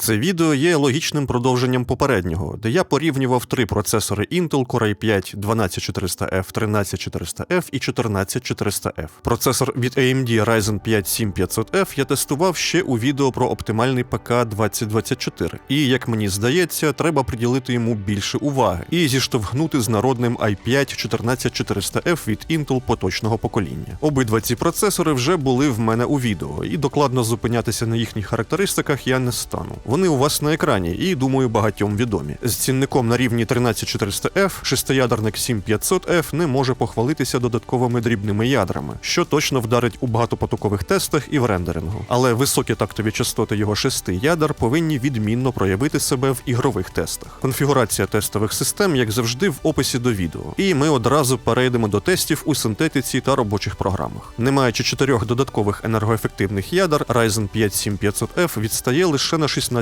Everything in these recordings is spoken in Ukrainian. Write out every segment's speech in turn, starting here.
Це відео є логічним продовженням попереднього, де я порівнював три процесори Intel Core i5 12400F, 13400F і 14400F. Процесор від AMD Ryzen 5 7500F я тестував ще у відео про оптимальний ПК 2024. І, як мені здається, треба приділити йому більше уваги і зіштовхнути з народним i5 14400F від Intel поточного покоління. Обидва ці процесори вже були в мене у відео, і докладно зупинятися на їхніх характеристиках я не стану. Вони у вас на екрані і, думаю, багатьом відомі. З цінником на рівні 13400F шестиядерник 7500F не може похвалитися додатковими дрібними ядрами, що точно вдарить у багатопотокових тестах і в рендерингу. Але високі тактові частоти його шести ядер повинні відмінно проявити себе в ігрових тестах. Конфігурація тестових систем, як завжди, в описі до відео. І ми одразу перейдемо до тестів у синтетиці та робочих програмах. Не маючи чотирьох додаткових енергоефективних ядер, Ryzen 5 7500F відстає лише на 16%.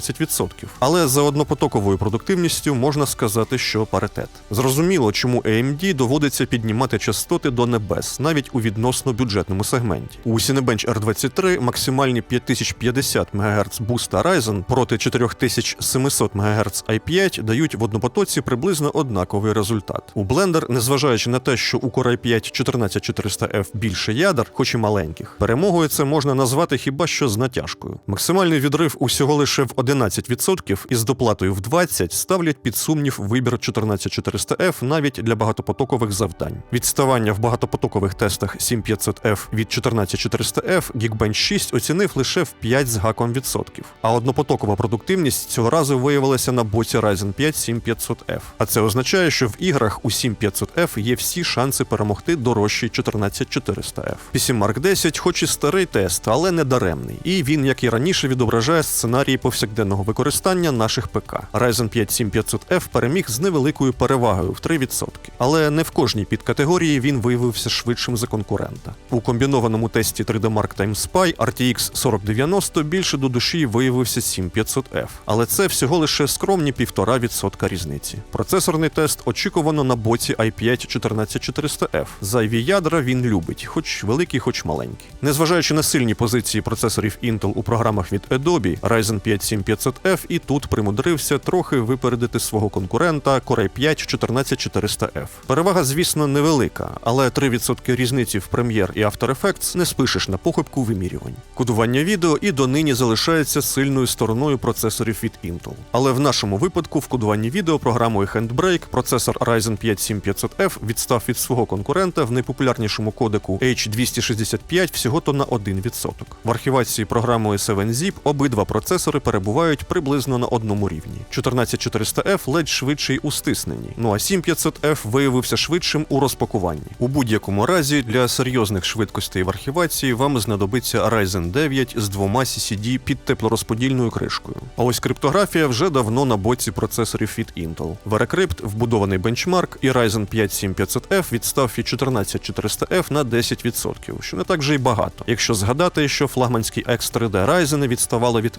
Але за однопотоковою продуктивністю можна сказати, що паритет. Зрозуміло, чому AMD доводиться піднімати частоти до небес, навіть у відносно бюджетному сегменті. У Cinebench R23 максимальні 5050 МГц буста Ryzen проти 4700 МГц i5 дають в однопотоці приблизно однаковий результат. У Blender, незважаючи на те, що у Core i5 14400F більше ядер, хоч і маленьких, перемогою це можна назвати хіба що з натяжкою. Максимальний відрив усього лише в 11% із доплатою в 20 ставлять під сумнів вибір 14400F навіть для багатопотокових завдань. Відставання в багатопотокових тестах 7500F від 14400F Geekbench 6 оцінив лише в 5 з гаком відсотків, а однопотокова продуктивність цього разу виявилася на боці Ryzen 5 7500F. А це означає, що в іграх у 7500F є всі шанси перемогти дорожчий 14400F. PC Mark 10, хоч і старий тест, але не даремний, і він, як і раніше, відображає сценарії повсякденного використання наших ПК. Ryzen 5 7500F переміг з невеликою перевагою в 3%. Але не в кожній підкатегорії він виявився швидшим за конкурента. У комбінованому тесті 3D Mark Time Spy RTX 4090 більше до душі виявився 7500F, але це всього лише скромні 1,5% різниці. Процесорний тест очікувано на боці i5 14400F. Зайві ядра він любить, хоч великі, хоч маленькі. Незважаючи на сильні позиції процесорів Intel у програмах від Adobe, Ryzen 5 7500F і тут примудрився трохи випередити свого конкурента Core i5 14400F. Перевага, звісно, невелика, але 3% різниці в Premiere і After Effects не спишеш на похибку вимірювань. Кодування відео і донині залишається сильною стороною процесорів від Intel. Але в нашому випадку в кодуванні відео програмою Handbrake процесор Ryzen 5 7500F відстав від свого конкурента в найпопулярнішому кодеку H265 всього то на 1%. В архівації програмою 7zip обидва процесори перебувають приблизно на одному рівні. 14400F ледь швидший у стисненні, ну а 7500F виявився швидшим у розпакуванні. У будь-якому разі для серйозних швидкостей в архівації вам знадобиться Ryzen 9 з двома CCD під теплорозподільною кришкою. А ось криптографія вже давно на боці процесорів від Intel. VeraCrypt, вбудований бенчмарк, і Ryzen 5 7500F відстав від 14400F на 10%, що не так вже й багато. Якщо згадати, що флагманський X3D Ryzen відставали від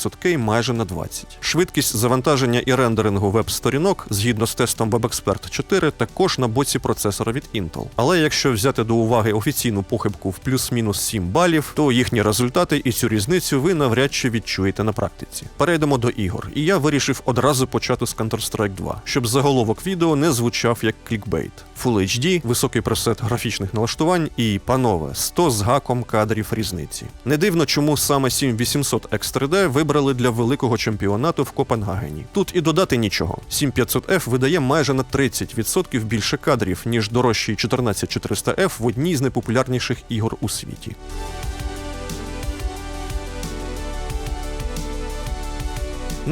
13900K майже на 20. Швидкість завантаження і рендерингу веб-сторінок згідно з тестом WebExpert 4 також на боці процесора від Intel. Але якщо взяти до уваги офіційну похибку в плюс-мінус 7 балів, то їхні результати і цю різницю ви навряд чи відчуєте на практиці. Перейдемо до ігор, і я вирішив одразу почати з Counter-Strike 2, щоб заголовок відео не звучав як клікбейт. Full HD, високий пресет графічних налаштувань і, панове, 100 з гаком кадрів різниці. Не дивно, чому саме 7800 X3D вибрали для великого чемпіонату в Копенгагені. Тут і додати нічого. 7500F видає майже на 30% більше кадрів, ніж дорожчий 14400F в одній з найпопулярніших ігор у світі.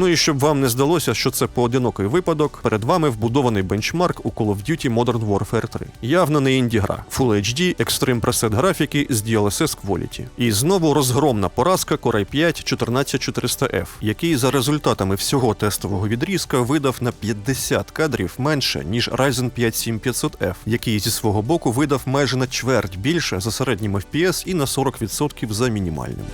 Ну і щоб вам не здалося, що це поодинокий випадок, перед вами вбудований бенчмарк у Call of Duty Modern Warfare 3. Явно не інді-гра. Full HD, Extreme Preset графіки з DLSS Quality. І знову розгромна поразка Core i5 14400F, який за результатами всього тестового відрізка видав на 50 кадрів менше, ніж Ryzen 5 7500F, який зі свого боку видав майже на чверть більше за середнім FPS і на 40% за мінімальним.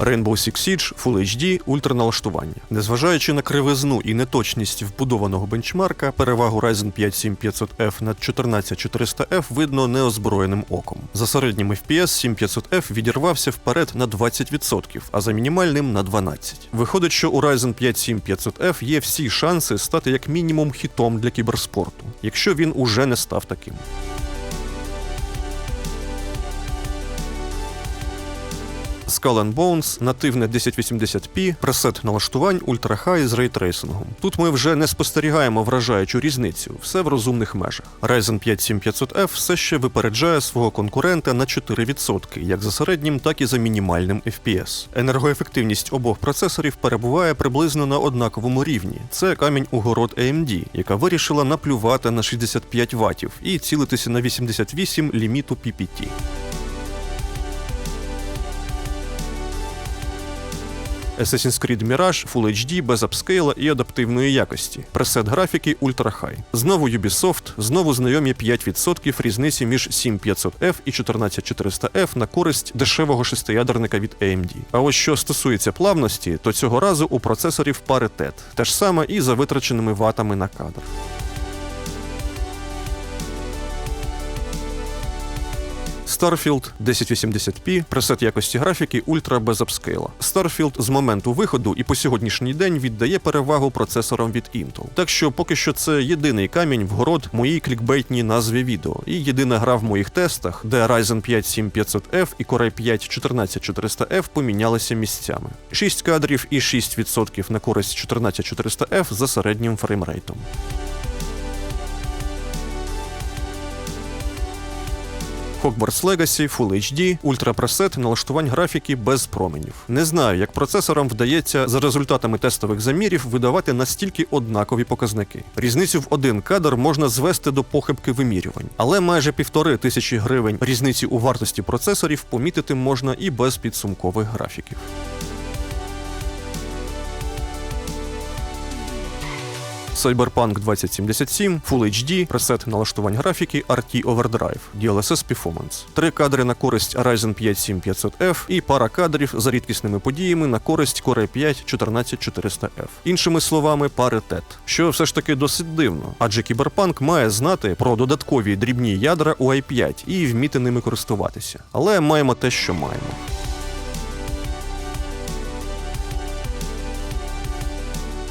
Rainbow Six Siege, Full HD, ультраналаштування. Незважаючи на кривизну і неточність вбудованого бенчмарка, перевагу Ryzen 5 7500F над 14400F видно неозброєним оком. За середнім FPS 7500F відірвався вперед на 20%, а за мінімальним на 12%. Виходить, що у Ryzen 5 7500F є всі шанси стати як мінімум хітом для кіберспорту, якщо він уже не став таким. Skull Bones, нативне 1080p, пресет налаштувань Ultra High з рейтрейсингом. Тут ми вже не спостерігаємо вражаючу різницю, все в розумних межах. Ryzen 5 7500F все ще випереджає свого конкурента на 4%, як за середнім, так і за мінімальним FPS. Енергоефективність обох процесорів перебуває приблизно на однаковому рівні. Це камінь у город AMD, яка вирішила наплювати на 65 ватів і цілитися на 88 ліміту PPT. Assassin's Creed Mirage Full HD без апскейла і адаптивної якості. Пресет графіки Ultra High. Знову Ubisoft, знову знайомі 5% різниці між 7500F і 14400F на користь дешевого шестиядерника від AMD. А ось що стосується плавності, то цього разу у процесорів паритет. Те ж саме і за витраченими ватами на кадр. Starfield 1080p, пресет якості графіки ультра без апскейла. Starfield з моменту виходу і по сьогоднішній день віддає перевагу процесорам від Intel. Так що поки що це єдиний камінь в город моїй клікбейтній назві відео, і єдина гра в моїх тестах, де Ryzen 5 7500F і Core i5 14400F помінялися місцями. 6 кадрів і 6% на користь 14400F за середнім фреймрейтом. Hogwarts Legacy, Full HD, ультрапресет, налаштувань графіки без променів. Не знаю, як процесорам вдається за результатами тестових замірів видавати настільки однакові показники. Різницю в один кадр можна звести до похибки вимірювань, але майже півтори тисячі гривень різниці у вартості процесорів помітити можна і без підсумкових графіків. Cyberpunk 2077, Full HD, пресет налаштувань графіки, RT Overdrive, DLSS Performance. Три кадри на користь Ryzen 5 7500F і пара кадрів за рідкісними подіями на користь Core i5 14400F. Іншими словами, паритет. Що все ж таки досить дивно, адже Cyberpunk має знати про додаткові дрібні ядра у i5 і вміти ними користуватися. Але маємо те, що маємо.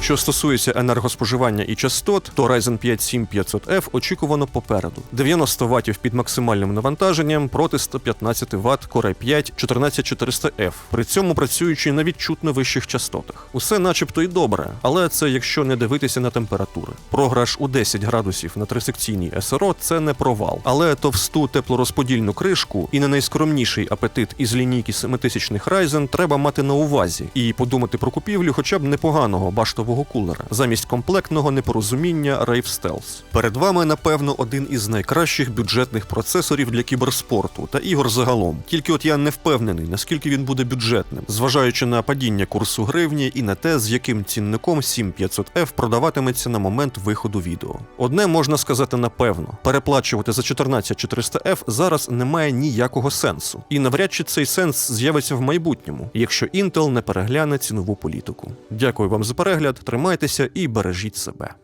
Що стосується енергоспоживання і частот, то Ryzen 5 7500F очікувано попереду. 90 Вт під максимальним навантаженням проти 115 Вт Core i5 14400F, при цьому працюючи на відчутно вищих частотах. Усе начебто й добре, але це якщо не дивитися на температури. Програш у 10 градусів на трисекційній СРО це не провал, але товсту теплорозподільну кришку і не найскромніший апетит із лінійки 7000 Ryzen треба мати на увазі і подумати про купівлю хоча б непоганого баштового кулера замість комплектного непорозуміння Rave Stealth. Перед вами, напевно, один із найкращих бюджетних процесорів для кіберспорту та ігор загалом. Тільки от я не впевнений, наскільки він буде бюджетним, зважаючи на падіння курсу гривні і на те, з яким цінником 7500F продаватиметься на момент виходу відео. Одне можна сказати напевно: переплачувати за 14400F зараз немає ніякого сенсу, і навряд чи цей сенс з'явиться в майбутньому, якщо Intel не перегляне цінову політику. Дякую вам за перегляд, тримайтеся і бережіть себе.